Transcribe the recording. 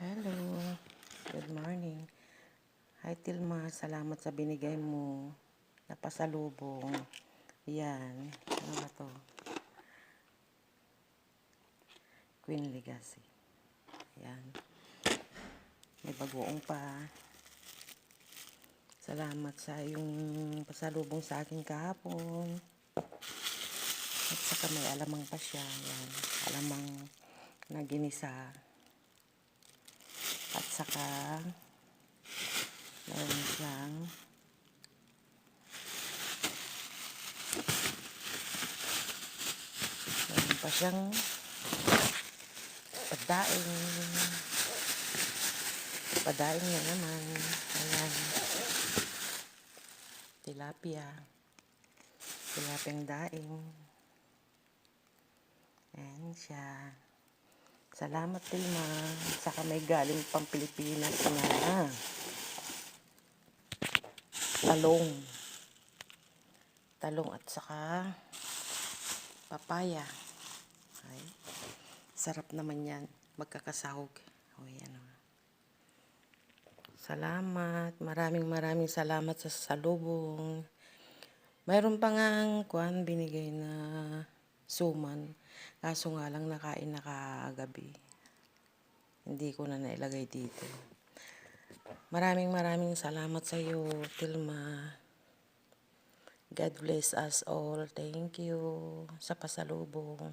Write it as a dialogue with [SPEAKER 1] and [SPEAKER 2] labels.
[SPEAKER 1] Hello. Good morning. Hi Tilma, salamat sa binigay mo na pasalubong. Yan. Ano ba to? Queen Legacy. Yan. May bagoong pa. Salamat sa yung pasalubong sa akin kahapon. At saka may alamang pa siya. Yan. Alamang na ginisa. Saka meron siyang meron pa siyang padaing padaing na naman. Ayan. Tilapia. Tilaping daing. Ayan siya Salamat, Tilma. Saka may galing pang Pilipinas na talong. Talong at saka papaya. Ay, sarap naman yan. Magkakasahog. O, yan o. Salamat. Maraming maraming salamat sa salubong. Mayroon pa nga kuan binigay na suman. Kaso nga lang nakain na kagabi. Hindi ko na nailagay dito. Maraming maraming salamat sa iyo, Tilma. God bless us all. Thank you sa pasalubong.